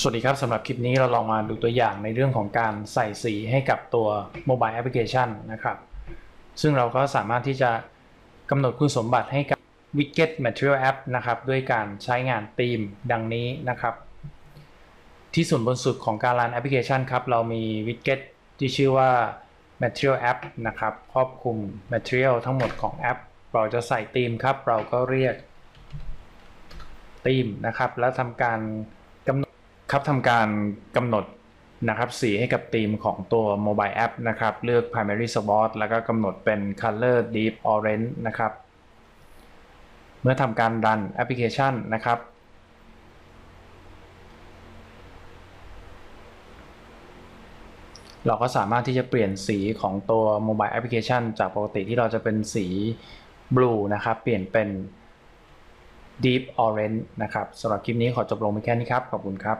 สวัสดีครับสำหรับคลิปนี้เราลองมาดูตัวอย่างในเรื่องของการใส่สีให้กับตัวโมบายแอปพลิเคชันนะครับ ซึ่งเราก็สามารถที่จะกำหนดคุณสมบัติให้กับ Widget Material App นะครับ ด้วยการใช้งานธีมดังนี้นะครับ ที่ส่วนบนสุดของการรันแอปพลิเคชันครับ เรามี Widget ที่ชื่อว่า Material App นะครับ ครอบคลุม Material ทั้งหมดของแอป เราจะใส่ธีมครับ เราก็เรียกธีมนะครับ แล้วทำการ ครับทำการกำหนดนะครับสีให้กับธีมของตัว Mobile App นะครับ เลือก Primary Swatch แล้วก็กำหนดเป็น Color Deep Orange นะครับ เมื่อทำการรันแอปพลิเคชันนะครับ เราก็สามารถที่จะเปลี่ยนสีของตัว Mobile Application จากปกติที่เราจะเป็นสี Blue นะครับ เปลี่ยนเป็น Deep Orange นะครับสำหรับคลิปนี้ขอจบลงไปแค่นี้ครับ ขอบคุณครับ